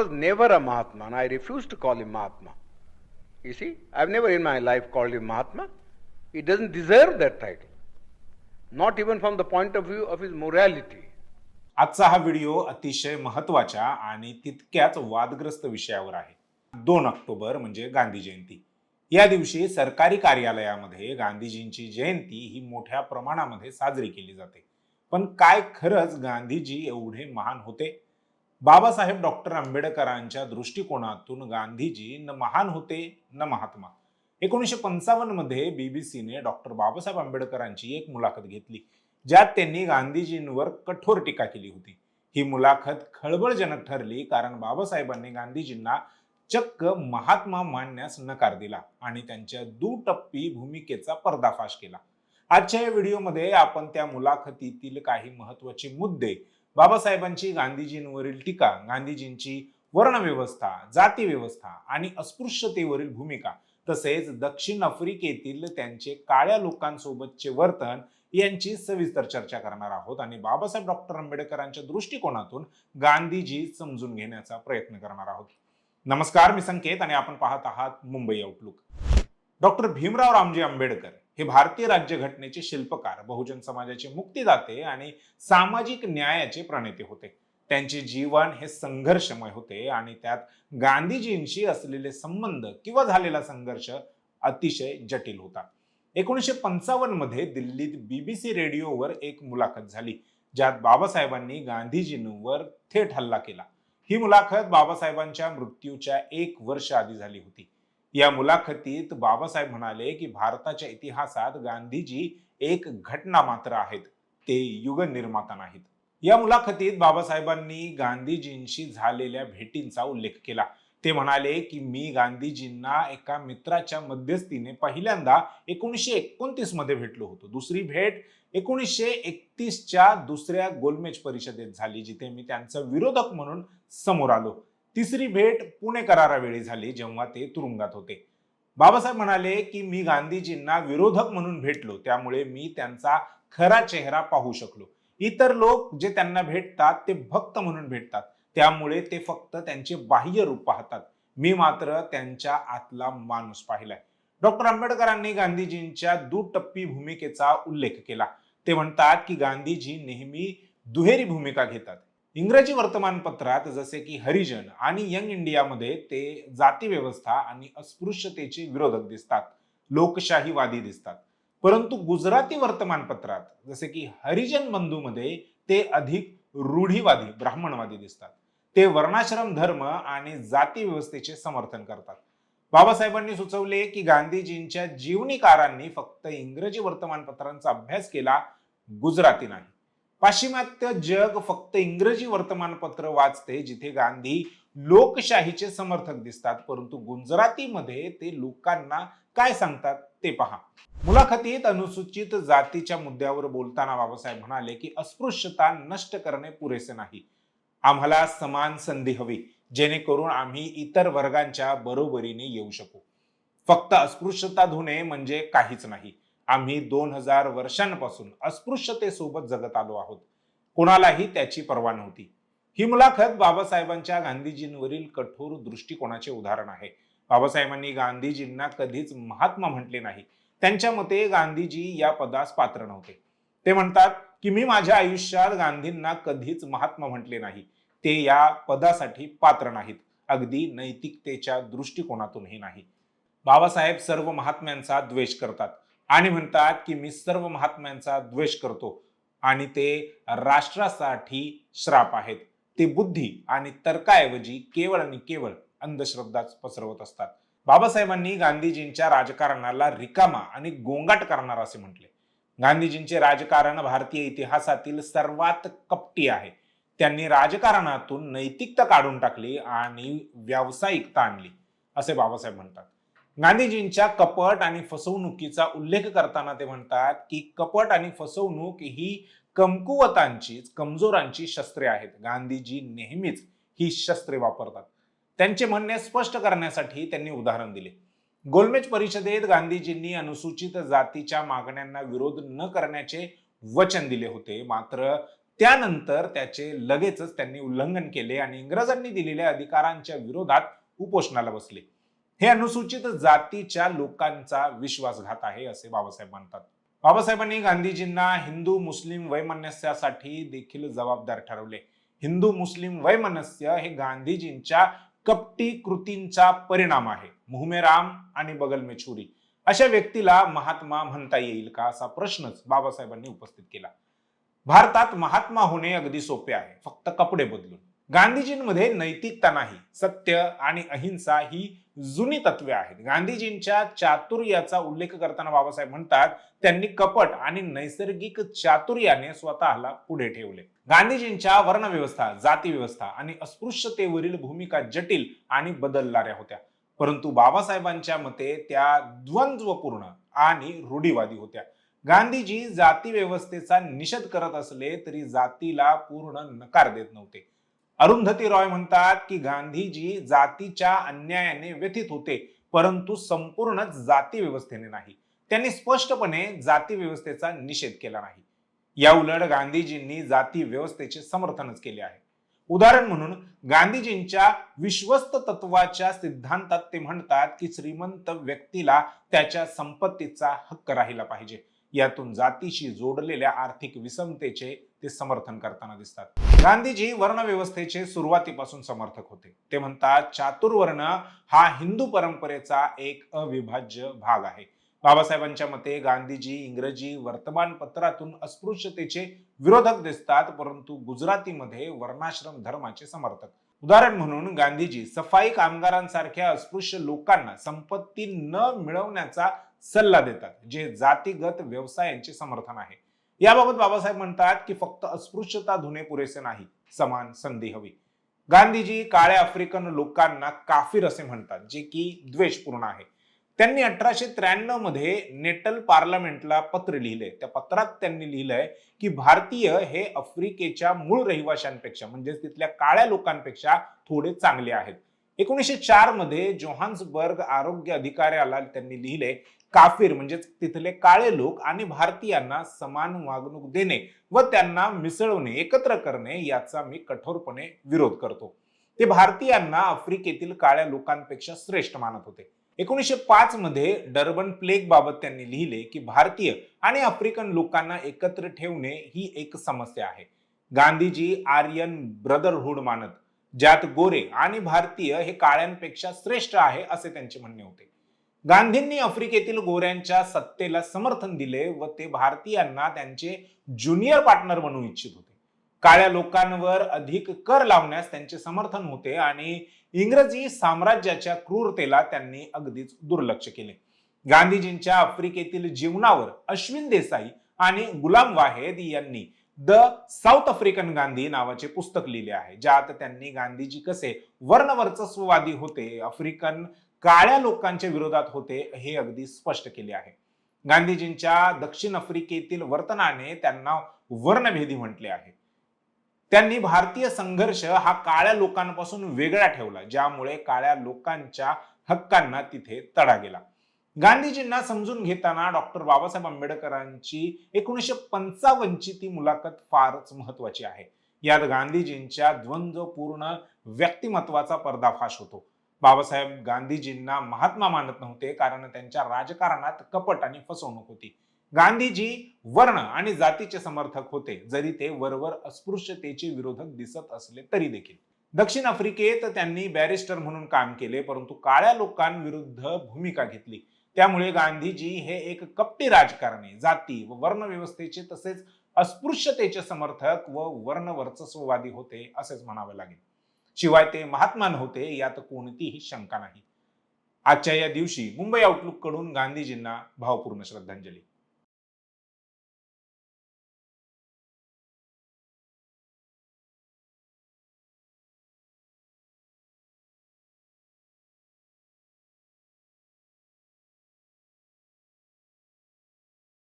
was never a Mahatma, and I refuse to call him Mahatma. You see, I've never in my life called him Mahatma. He doesn't deserve that title, not even from the point of view of his morality. आजचा हा video अतिशय महत्त्वाच्या आणि तितक्याच वादग्रस्त विषयावर आहे दोन ऑक्टोबर म्हणजे गांधी जयंती या दिवशी सरकारी कार्यालयामध्ये गांधीजींची जयंती ही मोठ्या प्रमाणामध्ये साजरी केली जाते पण काय खरंच गांधीजी एवढे महान होते बाबासाहेब डॉक्टर आंबेडकरांच्या दृष्टिकोनातून गांधीजी न महान होते न महात्मा. एकोणीसशे पंचावन्नमध्ये बीबीसीने डॉक्टर बाबासाहेब आंबेडकरांची एक मुलाखत घेतली ज्यात त्यांनी गांधीजींवर कठोर टीका केली होती. ही मुलाखत खळबळजनक ठरली कारण बाबासाहेबांनी गांधीजींना चक्क महात्मा मानण्यास नकार दिला आणि त्यांच्या दुटप्पी भूमिकेचा पर्दाफाश केला. आजच्या या व्हिडिओमध्ये आपण त्या मुलाखतीतील काही महत्त्वाचे मुद्दे बाबासाहेबांची गांधीजींवरील टीका गांधीजींची वर्णव्यवस्था जाती व्यवस्था आणि अस्पृश्यतेवरील भूमिका तसेच दक्षिण आफ्रिकेतील त्यांचे काळ्या लोकांसोबतचे वर्तन यांची सविस्तर चर्चा करणार आहोत आणि बाबासाहेब डॉक्टर आंबेडकरांच्या दृष्टिकोनातून गांधीजी समजून घेण्याचा प्रयत्न करणार आहोत. नमस्कार मी संकेत आणि आपण पाहत आहात मुंबई आउटलुक डॉक्टर भीमराव रामजी आंबेडकर हे भारतीय राज्यघटनेचे शिल्पकार बहुजन समाजाचे मुक्तीदाते आणि सामाजिक न्यायाचे प्रणेते होते. त्यांचे जीवन हे संघर्षमय होते आणि त्यात गांधीजींशी असलेले संबंध किंवा झालेला संघर्ष अतिशय जटिल होता. एकोणीसशे पंचावन्नमध्ये दिल्लीत बीबीसी रेडिओवर एक मुलाखत झाली ज्यात बाबासाहेबांनी गांधीजींवर थेट हल्ला केला. ही मुलाखत बाबासाहेबांच्या मृत्यूच्या एक वर्ष आधी झाली होती. या मुलाखतीत बाबासाहेब म्हणाले की भारताच्या इतिहासात गांधीजी एक घटना मात्र आहेत. ते युग निर्माता नाहीत. या मुलाखतीत बाबासाहेबांनी गांधीजींशी झालेल्या भेटींचा उल्लेख केला. ते म्हणाले की मी गांधीजींना एका मित्राच्या मध्यस्थीने पहिल्यांदा एकोणीसशे एकोणतीसमध्ये भेटलो होतो. दुसरी भेट एकोणीसशे एकतीसच्या दुसऱ्या गोलमेज परिषदेत झाली जिथे मी त्यांचा विरोधक म्हणून समोर आलो. तिसरी भेट पुणे करारावेळी झाली जेव्हा ते तुरुंगात होते. बाबासाहेब म्हणाले की मी गांधीजींना विरोधक म्हणून भेटलो त्यामुळे मी त्यांचा खरा चेहरा पाहू शकलो. इतर लोक जे त्यांना भेटतात ते भक्त म्हणून भेटतात. त्यामुळे ते फक्त त्यांचे बाह्य रूप पाहतात. मी मात्र त्यांच्या आतला माणूस पाहिलाय. डॉक्टर आंबेडकरांनी गांधीजींच्या दुटप्पी भूमिकेचा उल्लेख केला. ते म्हणतात की गांधीजी नेहमी दुहेरी भूमिका घेतात. इंग्रजी वर्तमानपत्रात जसे की हरिजन आणि यंग इंडियामध्ये ते जाती व्यवस्था आणि अस्पृश्यतेचे विरोधक दिसतात लोकशाहीवादी दिसतात. परंतु गुजराती वर्तमानपत्रात जसे की हरिजन बंधूमध्ये ते अधिक रूढीवादी ब्राह्मणवादी दिसतात. ते वर्णाश्रम धर्म आणि जाती व्यवस्थेचे समर्थन करतात. बाबासाहेबांनी सुचवले की गांधीजींच्या जीवनीकारांनी फक्त इंग्रजी वर्तमानपत्रांचा अभ्यास केला गुजराती नाही. पाश्चिमात्य जग फक्त इंग्रजी वर्तमानपत्र वाचते जिथे गांधी लोकशाहीचे समर्थक दिसतात परंतु गुजरातीमध्ये ते लोकांना काय सांगतात ते पहा. मुलाखतीत अनुसूचित जातीच्या मुद्द्यावर बोलताना बाबासाहेब म्हणाले की अस्पृश्यता नष्ट करणे पुरेसे नाही. आम्हाला समान संधी हवी जेणेकरून आम्ही इतर वर्गांच्या बरोबरीने येऊ शकू. फक्त अस्पृश्यता धुणे म्हणजे काहीच नाही. आम्ही दोन हजार वर्षांपासून अस्पृश्यतेसोबत जगत आलो आहोत. कोणालाही त्याची पर्वा नव्हती. ही मुलाखत बाबासाहेबांच्या गांधीजींवरील कठोर दृष्टिकोनाचे उदाहरण आहे. बाबासाहेबांनी गांधीजींना कधीच महात्मा म्हटले नाही. त्यांच्या मते गांधीजी या पदास पात्र नव्हते. ते म्हणतात की मी माझ्या आयुष्यात गांधींना कधीच महात्मा म्हटले नाही. ते या पदासाठी पात्र नाहीत. अगदी नैतिकतेच्या दृष्टिकोनातूनही नाही. बाबासाहेब सर्व महात्म्यांचा द्वेष करतात. आणि म्हणतात की मी सर्व महात्म्यांचा द्वेष करतो आणि ते राष्ट्रासाठी श्राप आहेत. ते बुद्धी आणि तर्काऐवजी केवळ आणि केवळ अंधश्रद्धाच पसरवत असतात. बाबासाहेबांनी गांधीजींच्या राजकारणाला रिकामा आणि गोंगाट करणार असे म्हटले. गांधीजींचे राजकारण भारतीय इतिहासातील सर्वात कपटी आहे. त्यांनी राजकारणातून नैतिकता काढून टाकली आणि व्यावसायिकता आणली असे बाबासाहेब म्हणतात. गांधीजींच्या कपट आणि फसवणुकीचा उल्लेख करताना ते म्हणतात की कपट आणि फसवणूक ही कमकुवतांचीच कमजोरांची शस्त्रे आहेत. गांधीजी नेहमीच ही शस्त्रे वापरतात. त्यांचे म्हणणे स्पष्ट करण्यासाठी त्यांनी उदाहरण दिले. गोलमेज परिषदेत गांधीजींनी अनुसूचित जातीच्या मागण्यांना विरोध न करण्याचे वचन दिले होते. मात्र त्यानंतर त्याचे लगेचच त्यांनी उल्लंघन केले आणि इंग्रजांनी दिलेल्या अधिकारांच्या विरोधात उपोषणाला बसले. हे अनुसूचित जातीच्या लोकांचा विश्वासघात आहे असे बाबासाहेब म्हणतात. बाबासाहेबांनी गांधीजींना हिंदू मुस्लिम वैमनस्यासाठी देखील जबाबदार ठरवले. हिंदू मुस्लिम वैमनस्य हे गांधीजींच्या कपटी कृतींचा परिणाम आहे. मुहमेराम आणि बगल में छुरी. अशा व्यक्तीला महात्मा म्हणता येईल का असा प्रश्नच बाबासाहेबांनी उपस्थित केला. भारतात महात्मा होणे अगदी सोपे आहे. फक्त कपडे बदलून. गांधीजींमध्ये नैतिकता नाही. सत्य आणि अहिंसा ही जुनी तत्वे आहेत. गांधीजींच्या चातुर्याचा उल्लेख करताना बाबासाहेब म्हणतात त्यांनी कपट आणि नैसर्गिक चातुर्याने स्वतःला पुढे ठेवले. गांधीजींच्या वर्णव्यवस्था जाती व्यवस्था आणि अस्पृश्यतेवरील भूमिका जटिल आणि बदलणाऱ्या होत्या. परंतु बाबासाहेबांच्या मते त्या द्वंद्वपूर्ण आणि रूढीवादी होत्या. गांधीजी जाती व्यवस्थेचा निषेध करत असले तरी जातीला पूर्ण नकार देत नव्हते. अरुंधती रॉय म्हणतात की गांधीजी जातीच्या अन्यायाने व्यथित होते परंतु संपूर्ण जाती व्यवस्थेने नाही. त्यांनी स्पष्टपणे जाती व्यवस्थेचा निषेध केला नाही. या उलट गांधीजींनी जाती व्यवस्थेचे समर्थनच केले आहे. उदाहरण म्हणून गांधीजींच्या विश्वस्त तत्वाच्या सिद्धांतात ते म्हणतात की श्रीमंत व्यक्तीला त्याच्या संपत्तीचा हक्क राहिला पाहिजे. यातून जातीशी जोडलेल्या आर्थिक विषमतेचे ते समर्थन करताना दिसतात. गांधीजी वर्णव्यवस्थेचे सुरुवातीपासून समर्थक होते. ते म्हणतात चातुर्वर्ण हा हिंदू परंपरेचा एक अविभाज्य भाग आहे. बाबासाहेबांच्या मते गांधीजी इंग्रजी वर्तमानपत्रातून अस्पृश्यतेचे विरोधक दिसतात परंतु गुजरातीमध्ये वर्णाश्रम धर्माचे समर्थक. उदाहरण म्हणून गांधीजी सफाई कामगारांसारख्या अस्पृश्य लोकांना संपत्ती न मिळवण्याचा सल्ला देतात जे जातीगत व्यवसायांचे समर्थन आहे. याबाबत बाबासाहेब म्हणतात की फक्त अस्पृश्यता धुणे पुरेसे नाही समान संधी हवी. गांधीजी काळ्या आफ्रिकन लोकांना काफिर असे म्हणतात जे की द्वेषपूर्ण आहे. त्यांनी अठराशे त्र्याण्णवमध्ये नेटल पार्लमेंटला पत्र लिहिले. त्या पत्रात त्यांनी लिहिलंय की भारतीय हे आफ्रिकेच्या मूळ रहिवाशांपेक्षा म्हणजेच तिथल्या काळ्या लोकांपेक्षा थोडे चांगले आहेत. एकोणीसशे चारमध्ये जोहान्सबर्ग आरोग्य अधिकाऱ्याला त्यांनी लिहिले काफिर म्हणजेच तिथले काळे लोक आणि भारतीयांना समान वागणूक देणे व त्यांना मिसळवणे एकत्र करणे याचा मी कठोरपणे विरोध करतो. ते भारतीयांना आफ्रिकेतील काळ्या लोकांपेक्षा श्रेष्ठ मानत होते. एकोणीसशे पाच मध्ये डर्बन प्लेग बाबत त्यांनी लिहिले की भारतीय आणि आफ्रिकन लोकांना एकत्र ठेवणे ही एक समस्या आहे. गांधीजी आर्यन ब्रदरहुड मानत ज्यात गोरे आणि भारतीय हे काळ्यांपेक्षा श्रेष्ठ आहे असे त्यांचे म्हणणे होते. गांधींनी आफ्रिकेतील गोऱ्यांच्या सत्तेला समर्थन दिले व ते भारतीयांना त्यांचे ज्युनियर पार्टनर बनवू इच्छित होते. काळ्या लोकांवर अधिक कर लावण्यास त्यांचे समर्थन होते आणि इंग्रजी साम्राज्याच्या क्रूरतेला त्यांनी अगदीच दुर्लक्ष केले. गांधीजींच्या आफ्रिकेतील जीवनावर अश्विन देसाई आणि गुलाम वाहेद यांनी द साऊथ आफ्रिकन गांधी नावाचे पुस्तक लिहिले आहे ज्यात त्यांनी गांधीजी कसे वर्णवर्चस्ववादी होते आफ्रिकन काळ्या लोकांच्या विरोधात होते हे अगदी स्पष्ट केले आहे. गांधीजींच्या दक्षिण आफ्रिकेतील वर्तनाने त्यांना वर्णभेदी म्हटले आहे. त्यांनी भारतीय संघर्ष हा काळ्या लोकांपासून वेगळा ठेवला ज्यामुळे काळ्या लोकांच्या हक्कांना तिथे तडा गेला. गांधीजींना समजून घेताना डॉक्टर बाबासाहेब आंबेडकरांची एकोणीसशे पंचावन्नची ती मुलाखत फारच महत्वाची आहे. यात गांधीजींच्या द्वंद्वपूर्ण व्यक्तिमत्वाचा पर्दाफाश होतो. बाबासाहेब गांधीजींना महात्मा मानत नव्हते कारण त्यांच्या राजकारणात कपट आणि फसवणूक होती. गांधीजी वर्ण आणि जातीचे समर्थक होते जरी ते वरवर अस्पृश्यतेचे विरोधक दिसत असले तरी देखील. दक्षिण आफ्रिकेत त्यांनी बॅरिस्टर म्हणून काम केले परंतु काळ्या लोकांविरुद्ध भूमिका घेतली. त्यामुळे गांधीजी हे एक कपटी राजकारणी जाती व वर्ण व्यवस्थेचे तसेच अस्पृश्यतेचे समर्थक व वर्ण वर्चस्ववादी होते असेच म्हणावे लागेल. शिवाय ते महात्मा नव्हते यात कोणतीही शंका नाही. आजच्या या दिवशी मुंबई आउटलुककडून गांधीजींना भावपूर्ण श्रद्धांजली.